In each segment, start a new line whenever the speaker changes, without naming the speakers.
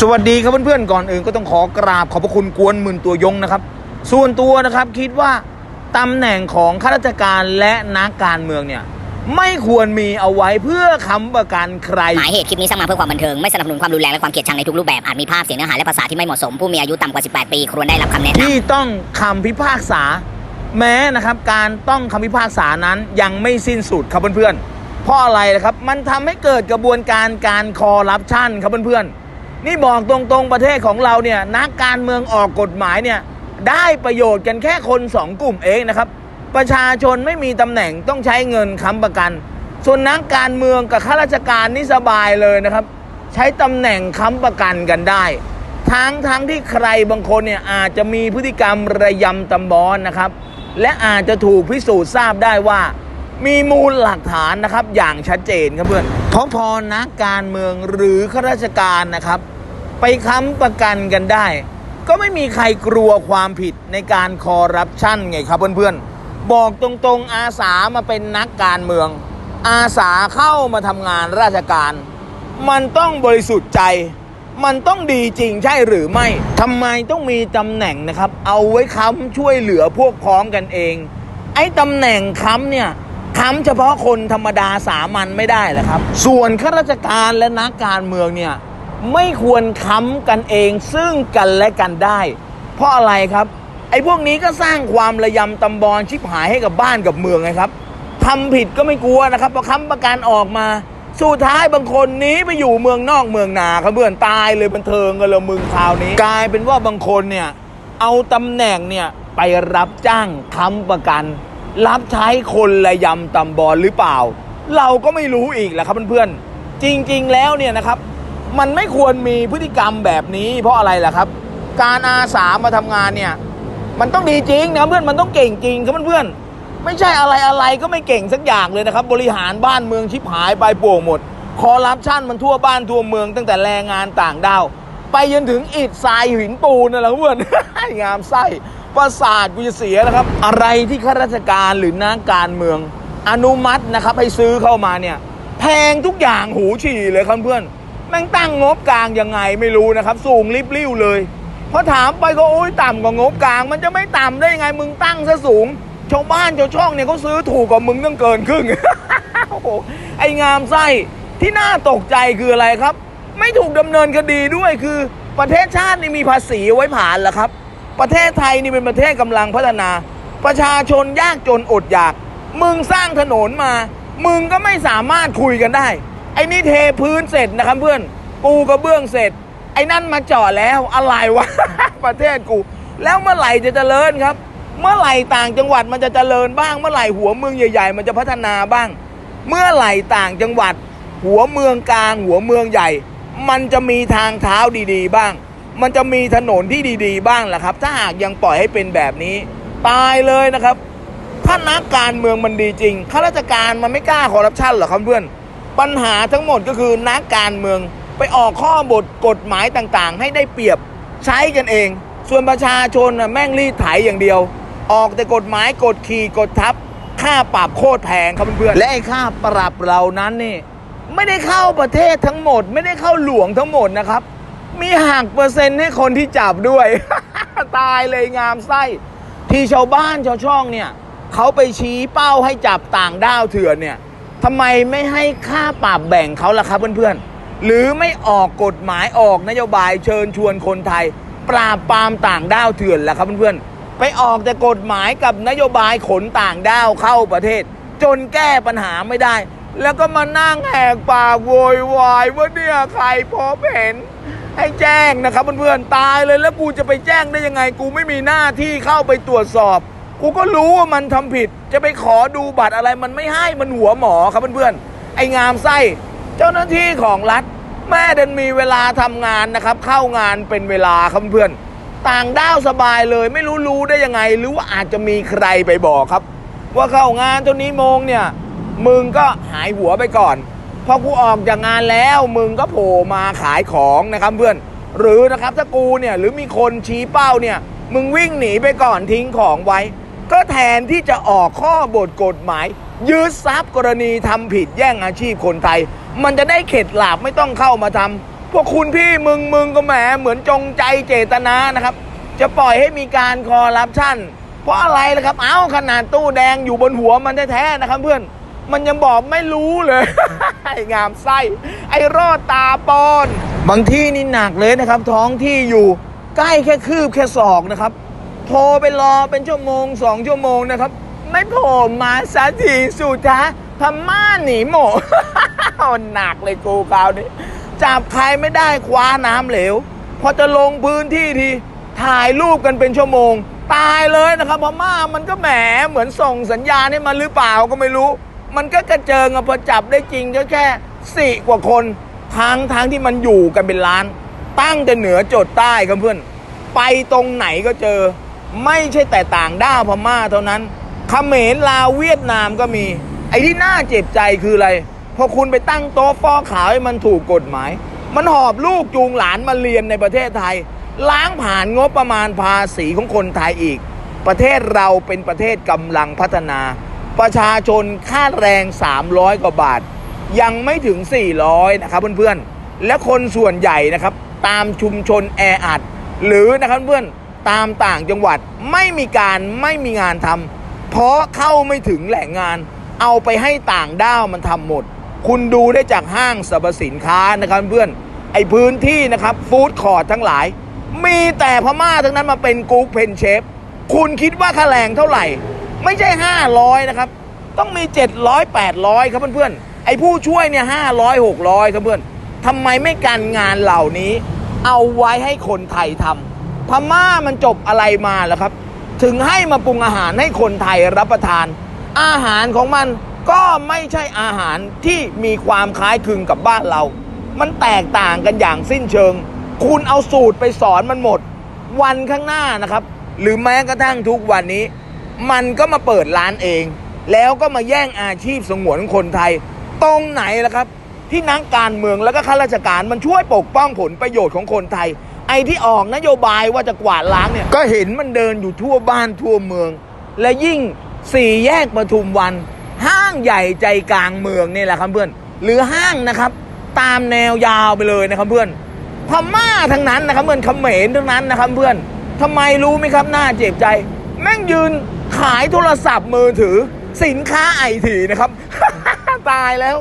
สวัสดีครับเพื่อนๆก่อนอื่นก็ต้องขอกราบขอบพระคุณกวนหมื่นตัวยงนะครับ ส่วนตัวนะครับคิดว่าตำแหน่งของข้าราชการและนักการเมืองเนี่ย ไม่ควรมีเอาไว้เพื่อค้ำประกันใคร
หมายเหตุคลิปนี้สร้างมาเพื่อความบันเทิง ไม่สนับสนุนความรุนแรงและความเกลียดชังในทุกรูปแบบ อาจมีภาพเสียงเนื้อหาและภาษาที่ไม่เหมาะสม ผู้มีอายุต่ำกว่า 18 ปีควรได้รับคำแนะนำ
ที่ต้องคำพิพากษา แม้นะครับการต้องคำพิพากษานั้นยังไม่สิ้นสุดครับเพื่อนๆเพราะอะไรนะครับมันทำให้เกิดกระบวนการการคอร์รัปชันครับเพื่อนๆ นี่บอกตรงๆประเทศของเราเนี่ยนักการเมืองออกกฎหมายเนี่ยได้ประโยชน์กันแค่คนสองกลุ่มเองนะครับ ประชาชนไม่มีตำแหน่งต้องใช้เงินค้ำประกัน ส่วนนักการเมืองกับข้าราชการนี่สบายเลยนะครับ ใช้ตำแหน่งค้ำประกันกันได้ ทั้งทั้งที่ใครบางคนเนี่ยอาจจะมีพฤติกรรมระยำตำบอนนะครับ และอาจจะถูกพิสูจน์ทราบได้ว่ามีมูลหลักฐานนะครับอย่างชัดเจนครับเพื่อนเพราะพอนักการเมืองหรือข้าราชการนะครับ ไปค้ำประกันกันได้ ก็ไม่มีใครกลัวความผิดในการคอร์รัปชันไงครับเพื่อนๆ บอกตรงๆอาสามาเป็นนักการเมือง อาสาเข้ามาทำงานราชการ มันต้องบริสุทธิ์ใจ มันต้องดีจริงใช่หรือไม่ทำไมต้องมีตำแหน่งนะครับ เอาไว้ค้ำช่วยเหลือพวกพ้องกันเอง ไอ้ตำแหน่งค้ำเนี่ยค้ำเฉพาะคนธรรมดาสามัญไม่ได้แหละครับ ส่วนข้าราชการและนักการเมืองเนี่ย ไม่ควรค้ำกันเองซึ่งกันและกันได้ เพราะอะไรครับ ไอ้พวกนี้ก็สร้างความระยำตำบอลชิบหายให้กับบ้านกับเมืองไงครับทำผิดก็ไม่กลัวนะครับพอค้ำประกันออกมาสุดท้ายบางคนหนีไปอยู่เมืองนอกเมืองนาครับเพื่อนตายเลยบันเทิงกันเลยมึงคราวนี้ กลายเป็นว่าบางคนเนี่ยเอาตำแหน่งเนี่ยไปรับจ้างค้ำประกัน รับใช้คนระยำตำบอลหรือเปล่า เราก็ไม่รู้อีกแหละครับเพื่อนๆจริง ๆ แล้วเนี่ยนะครับ มันไม่ควรมีพฤติกรรมแบบนี้ เพราะอะไรล่ะครับ การอาสามาทำงานเนี่ย มันต้องดีจริงนะเพื่อนมันต้องเก่งจริงครับเพื่อนไม่ใช่อะไรอะไรก็ไม่เก่งสักอย่างเลยนะครับ บริหารบ้านเมืองชิบหายไปโป่งหมดคอร์รัปชันมันทั่วบ้านทั่วเมืองตั้งแต่แรงงานต่างด้าวไปจนถึงอิฐทรายหินปูนนั่นแหละเพื่อนงามไส้ประสาทกูจะเสียนะครับ อะไรที่ข้าราชการหรือนักการเมือง อนุมัตินะครับให้ซื้อเข้ามาเนี่ย แพงทุกอย่างหูฉี่เลยครับเพื่อน แม่งตั้งงบกลางยังไงไม่รู้นะครับ สูงริบลิ่วเลยพอถามไปก็โอ้ยต่ำกว่างบกลาง มันจะไม่ต่ำได้ยังไงมึงตั้งซะสูงชาวบ้านชาวช่องเนี่ยเขาซื้อถูกกว่ามึงตั้งเกินครึ่งโอ้โหไองามไส้ที่น่าตกใจคืออะไรครับ ไม่ถูกดำเนินคดีด้วยคือประเทศชาตินี่มีภาษีไว้ผ่านเหรอครับ ประเทศไทยนี่เป็นประเทศกำลังพัฒนา ประชาชนยากจนอดอยาก มึงสร้างถนนมา มึงก็ไม่สามารถคุยกันได้ ไอ้นี่เทพื้นเสร็จนะครับเพื่อน ปูกระเบื้องเสร็จ ไอ้นั่นมาจาะแล้วอะไรวะ ประเทศกู แล้วเมื่อไหร่จะเจริญครับ เมื่อไหร่ต่างจังหวัดมันจะเจริญบ้าง เมื่อไหร่หัวเมืองใหญ่ ๆ มันจะพัฒนาบ้าง เมื่อไหร่ต่างจังหวัด หัวเมืองกลาง หัวเมืองใหญ่ มันจะมีทางเท้าดีๆ บ้าง มันจะมีถนนที่ดี ๆ บ้างแหละครับ ถ้าหากยังปล่อยให้เป็นแบบนี้ตายเลยนะครับถ้านักการเมืองมันดีจริงข้าราชการมันไม่กล้าคอร์รัปชันหรอครับเพื่อน ปัญหาทั้งหมดก็คือนักการเมืองไปออกข้อบทกฎหมายต่างๆ ให้ได้เปรียบใช้กันเอง ส่วนประชาชนน่ะแม่งรีดไถอย่างเดียว ออกแต่กฎหมายกดขี่กดทับ ค่าปรับโคตรแพงครับเพื่อนๆและไอ้ค่าปรับเหล่านั้นนี่ไม่ได้เข้าประเทศทั้งหมด ไม่ได้เข้าหลวงทั้งหมดนะครับ มีหักเปอร์เซ็นต์ให้คนที่จับด้วย ตายเลยงามไส้ ที่ชาวบ้านชาวช่องเนี่ยเขาไปชี้เป้าให้จับต่างด้าวเถื่อนเนี่ย ทำไมไม่ให้ค่าปรับแบ่งเขาล่ะครับเพื่อนๆ หรือไม่ออกกฎหมายออกนโยบายเชิญชวนคนไทย ปราบปรามต่างด้าวเถื่อนล่ะครับเพื่อนๆ ไปออกแต่กฎหมายกับนโยบายขนต่างด้าวเข้าประเทศ จนแก้ปัญหาไม่ได้ แล้วก็มานั่งแหกปากโวยวายว่าเนี่ยใครพบเห็นให้แจ้งนะครับเพื่อนๆ ตายเลยแล้วกูจะไปแจ้งได้ยังไง กูไม่มีหน้าที่เข้าไปตรวจสอบ กูก็รู้ว่ามันทำผิด จะไปขอดูบัตรอะไรมันไม่ให้มันหัวหมอครับเพื่อนๆไอ้งามไส้ เจ้าหน้าที่ของรัฐ แม่เดินมีเวลาทำงานนะครับ เข้างานเป็นเวลาครับเพื่อนต่างด้าวสบายเลยไม่รู้รู้ได้ยังไง หรือว่าอาจจะมีใครไปบอกครับ ว่าเข้างานเท่านี้โมงเนี่ย มึงก็หายหัวไปก่อนพอกูออกจากงานแล้วมึงก็โผล่มาขายของนะครับเพื่อน หรือนะครับถ้ากูเนี่ยหรือมีคนชี้เป้าเนี่ย มึงวิ่งหนีไปก่อนทิ้งของไว้ ก็แทนที่จะออกข้อบทกฎหมาย ยึดทรัพย์กรณีทำผิดแย่งอาชีพคนไทย มันจะได้เข็ดหลาบไม่ต้องเข้ามาทำพวกคุณพี่มึงมึงก็แหมเหมือนจงใจเจตนานะครับ จะปล่อยให้มีการคอร์รัปชันเพราะอะไรล่ะครับ เอ้าขนาดตู้แดงอยู่บนหัวมันแท้ๆนะครับเพื่อนมันยังบอกไม่รู้เลย ไอ้งามไส้ ไอ้รอดตาปอน บางที่นี่หนักเลยนะครับ ท้องที่อยู่ใกล้แค่คืบแค่ศอกนะครับ โทรไปรอเป็นชั่วโมงสองชั่วโมงนะครับ ไม่โผล่มาสักทีสุดท้ายพม่าหนีหมมันหนักเลยกูคราวนี้จับใครไม่ได้คว้าน้ำเหลว พอจะลงพื้นที่ทีถ่ายรูปกันเป็นชั่วโมง ตายเลยนะครับพม่ามันก็แหมเหมือนส่งสัญญาณให้มันหรือเปล่าก็ไม่รู้ มันก็กระเจิงอะพอจับได้จริงก็แค่สี่กว่าคนทางทางที่มันอยู่กันเป็นล้าน ตั้งแต่เหนือจดใต้ครับเพื่อน ไปตรงไหนก็เจอ ไม่ใช่แต่ต่างด้าวพม่าเท่านั้นเขมรลาวเวียดนามก็มี ไอ้ที่น่าเจ็บใจคืออะไร พอคุณไปตั้งโต๊ะฟอกขาวให้มันถูกกฎหมาย มันหอบลูกจูงหลานมาเรียนในประเทศไทย ล้างผ่านงบประมาณภาษีของคนไทยอีก ประเทศเราเป็นประเทศกำลังพัฒนา ประชาชนค่าแรง 300 กว่าบาท ยังไม่ถึง 400 นะครับเพื่อนๆ และคนส่วนใหญ่นะครับ ตามชุมชนแออัด หรือนะครับเพื่อน ตามต่างจังหวัดไม่มีการไม่มีงานทำเพราะเข้าไม่ถึงแหล่งงาน เอาไปให้ต่างด้าวมันทำหมด คุณดูได้จากห้างสรรพสินค้านะครับเพื่อนไอพื้นที่นะครับฟู้ดคอร์ททั้งหลาย มีแต่พม่าทั้งนั้นมาเป็นกุ๊กเพนเชฟคุณคิดว่าค่าแรงเท่าไหร่ ไม่ใช่ 500 นะครับ ต้องมี 700 800 ครับเพื่อนๆไอ้ผู้ช่วยเนี่ย500 600ครับเพื่อนทำไมไม่กันงานเหล่านี้ เอาไว้ให้คนไทยทำ พม่ามันจบอะไรมาล่ะครับ ถึงให้มาปรุงอาหารให้คนไทยรับประทาน อาหารของมันก็ไม่ใช่อาหารที่มีความคล้ายคลึงกับบ้านเรา มันแตกต่างกันอย่างสิ้นเชิง คุณเอาสูตรไปสอนมันหมด วันข้างหน้านะครับ หรือแม้กระทั่งทุกวันนี้ มันก็มาเปิดร้านเอง แล้วก็มาแย่งอาชีพสงวนคนไทย ตรงไหนล่ะครับ ที่นักการเมืองแล้วก็ข้าราชการมันช่วยปกป้องผลประโยชน์ของคนไทย ไอ้ที่ออกนโยบายว่าจะกวาดล้างเนี่ย ก็เห็นมันเดินอยู่ทั่วบ้านทั่วเมือง และยิ่งสี่แยกปทุมวัน ห้างใหญ่ใจกลางเมืองนี่แหละครับเพื่อน หรือห้างนะครับ ตามแนวยาวไปเลยนะครับเพื่อนพม่าทั้งนั้นนะครับเพื่อนเขมรทั้งนั้นนะครับเพื่อนทำไมรู้ไหมครับหน่าเจ็บใจ แม่งยืนขายโทรศัพท์มือถือ สินค้าไอทีนะครับ ตายแล้ว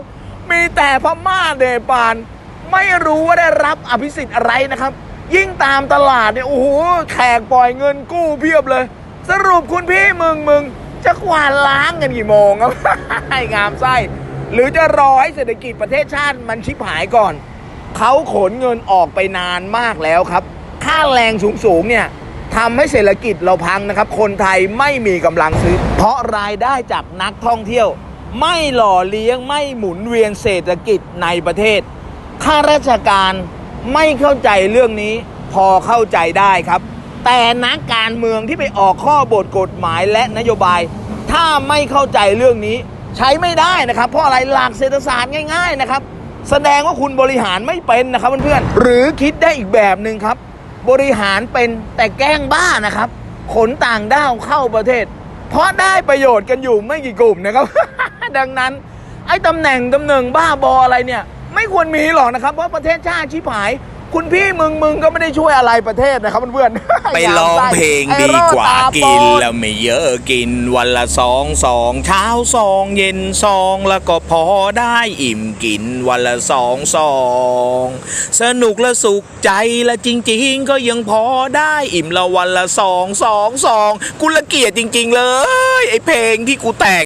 มีแต่พม่าเดปาน ไม่รู้ว่าได้รับอภิสิทธิ์อะไรนะครับ ยิ่งตามตลาดเนี่ยโอ้โหแขกปล่อยเงินกู้เพียบเลย สรุปคุณพี่มึงมึงจะกวาดล้างกันกี่โมงครับให้งามไส้ หรือจะรอให้เศรษฐกิจประเทศชาติมันชิบหายก่อน เขาขนเงินออกไปนานมากแล้วครับ ค่าแรงสูงๆเนี่ยทำให้เศรษฐกิจเราพังนะครับ คนไทยไม่มีกำลังซื้อ เพราะรายได้จากนักท่องเที่ยว ไม่หล่อเลี้ยงไม่หมุนเวียนเศรษฐกิจในประเทศ ข้าราชการ ไม่เข้าใจเรื่องนี้พอเข้าใจได้ครับ แต่นักการเมืองที่ไปออกข้อบทกฎหมายและนโยบาย ถ้าไม่เข้าใจเรื่องนี้ ใช้ไม่ได้นะครับ เพราะอะไรหลักเศรษฐศาสตร์ง่าย ๆนะครับ แสดงว่าคุณบริหารไม่เป็นนะครับเพื่อนๆหรือคิดได้อีกแบบหนึ่งครับ บริหารเป็นแต่แกล้งบ้านะครับ ขนต่างด้าวเข้าประเทศ เพราะได้ประโยชน์กันอยู่ไม่กี่กลุ่มนะครับ ดังนั้นไอ้ตำแหน่งตำแหน่งบ้าบออะไรเนี่ย ไม่ควรมีหรอกนะครับเพราะประเทศชาติชิบหาย คุณพี่มึงมึงก็ไม่ได้ช่วยอะไรประเทศนะครับเพื่อนๆ
ไปร้องเพลงดีกว่ากินแล้วไม่เยอะกินวันละสองสองเช้าสองเย็นสองแล้วก็พอได้อิ่มกินวันละสองสองสนุกและสุขใจและจริง ๆ ก็ยังพอได้อิ่มละวันละสองสองสองกูละเกียดจริง ๆ เลย ไอเพลงที่กูแต่ง